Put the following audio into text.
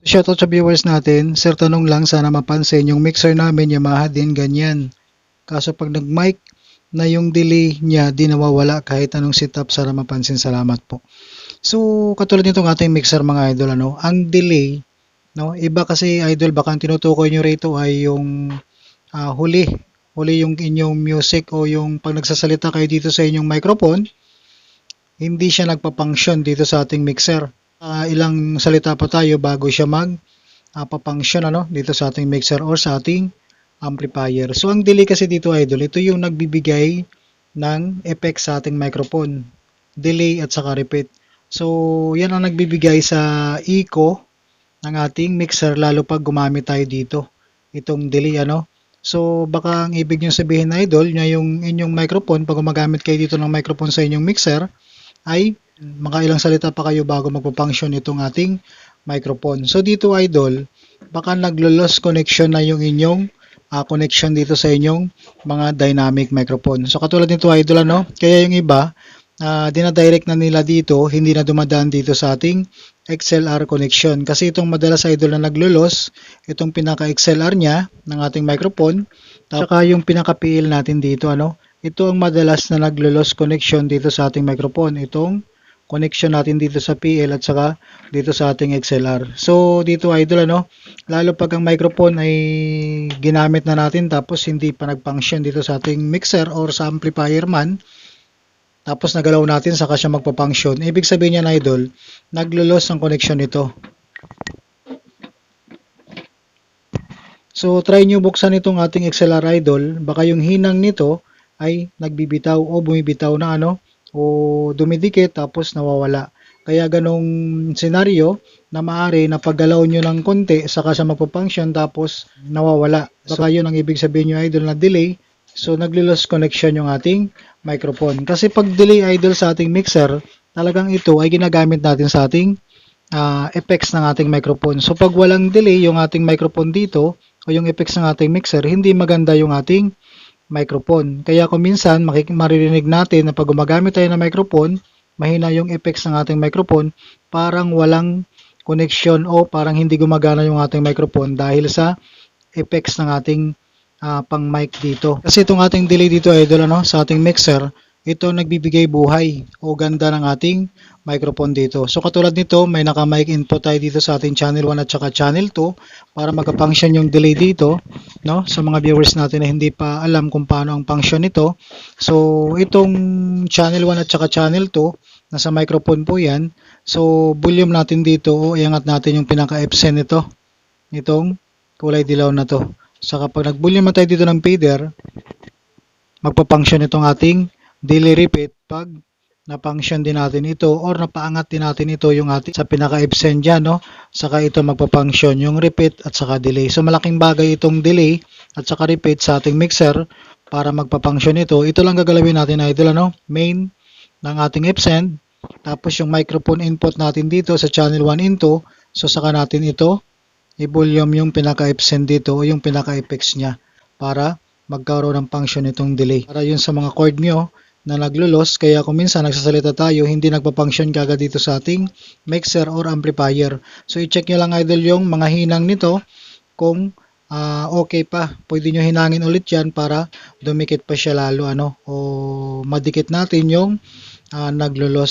Shoutout sa viewers natin. Sir, tanong lang sana mapansin. Yung mixer namin, Yamaha din, ganyan. Kaso pag nag-mic na yung delay niya, di nawawala kahit anong setup. Sana mapansin. Salamat po. So, katulad nitong ating mixer mga idol, ano, ang delay, no, iba kasi idol, baka ang tinutukoy nyo rito ay yung ah, huli. Huli yung inyong music o yung pag nagsasalita kayo dito sa inyong microphone, hindi siya nagpa-function dito sa ating mixer. Ah, ilang salita pa tayo bago siya mag ah, pa-function ano, dito sa ating mixer or sa ating amplifier. So, ang delay kasi dito idol, ito yung nagbibigay ng effect sa ating microphone. Delay at saka repeat. So, yan ang nagbibigay sa echo ng ating mixer lalo pag gumamit tayo dito. Itong delay ano. So, baka ang ibig nyo sabihin idol, yung inyong microphone, pag gumagamit kayo dito ng microphone sa inyong mixer, ay mga ilang salita pa kayo bago magpa-function itong ating microphone. So, dito idol, baka naglo-loss connection na yung inyong ah, connection dito sa inyong mga dynamic microphone. So, katulad nito idol, ano? Kaya yung iba, ah, dinadirect na nila dito, hindi na dumadaan dito sa ating XLR connection. Kasi itong madalas idol na naglulos, itong pinaka-XLR niya ng ating microphone, saka yung pinaka-PL natin dito, ano, ito ang madalas na naglulos connection dito sa ating microphone. Itong connection natin dito sa PL at saka dito sa ating XLR. So, dito idol, ano, lalo pag ang microphone ay ginamit na natin tapos hindi pa nag-function dito sa ating mixer or sa amplifier man, tapos nagalaw natin saka siya magpa-function. Ibig sabihin niya idol, naglo-loss ang connection nito. So try nyo buksan itong ating XLR idol, baka yung hinang nito ay nagbibitaw o bumibitaw na ano o dumidikit tapos nawawala. Kaya ganong senaryo na maaari na paggalaw nyo ng konti saka siya magpa-function tapos nawawala. Baka yun ang ibig sabihin nyo idol na delay. So naglo-loss connection yung ating microphone. Kasi pag delay idol sa ating mixer, talagang ito ay ginagamit natin sa ating ah, effects ng ating microphone. So pag walang delay yung ating microphone dito o yung effects ng ating mixer, hindi maganda yung ating microphone. Kaya kung minsan maririnig natin na pag gumagamit tayo ng microphone, mahina yung effects ng ating microphone, parang walang connection o parang hindi gumagana yung ating microphone dahil sa effects ng ating ah, pang mic dito. Kasi itong ating delay dito idol ano, sa ating mixer, ito nagbibigay buhay o ganda ng ating microphone dito. So katulad nito, may naka-mic input tayo dito sa ating channel 1 at saka channel 2 para magka-function yung delay dito, no? Sa mga viewers natin na hindi pa alam kung paano ang function nito. So itong channel 1 at saka channel 2, nasa microphone po 'yan. So volume natin dito o iangat natin yung pinaka-Epson nito. Itong kulay dilaw na to. So kapag nag-volume na tayo dito ng fader, magpa-function itong ating daily repeat pag na-function din natin ito or napaangat din natin ito yung ating sa pinaka-Epson dyan, no? Saka ito magpa-function yung repeat at saka delay. So malaking bagay itong delay at saka repeat sa ating mixer para magpa-function ito. Ito lang gagalawin natin idol, ano? Main ng ating Epson. Tapos yung microphone input natin dito sa channel 1 into. So saka natin ito i-volume yung pinaka-Epson dito o yung pinaka-effects niya para magkaroon ng function itong delay. Para yun sa mga chord nyo na naglo-loss, kaya kung minsan nagsasalita tayo, hindi nagpa-function kagad dito sa ating mixer or amplifier. So i-check nyo lang idol yung mga hinang nito kung ah, okay pa. Pwede nyo hinangin ulit yan para dumikit pa siya lalo ano o madikit natin yung ah, naglo-loss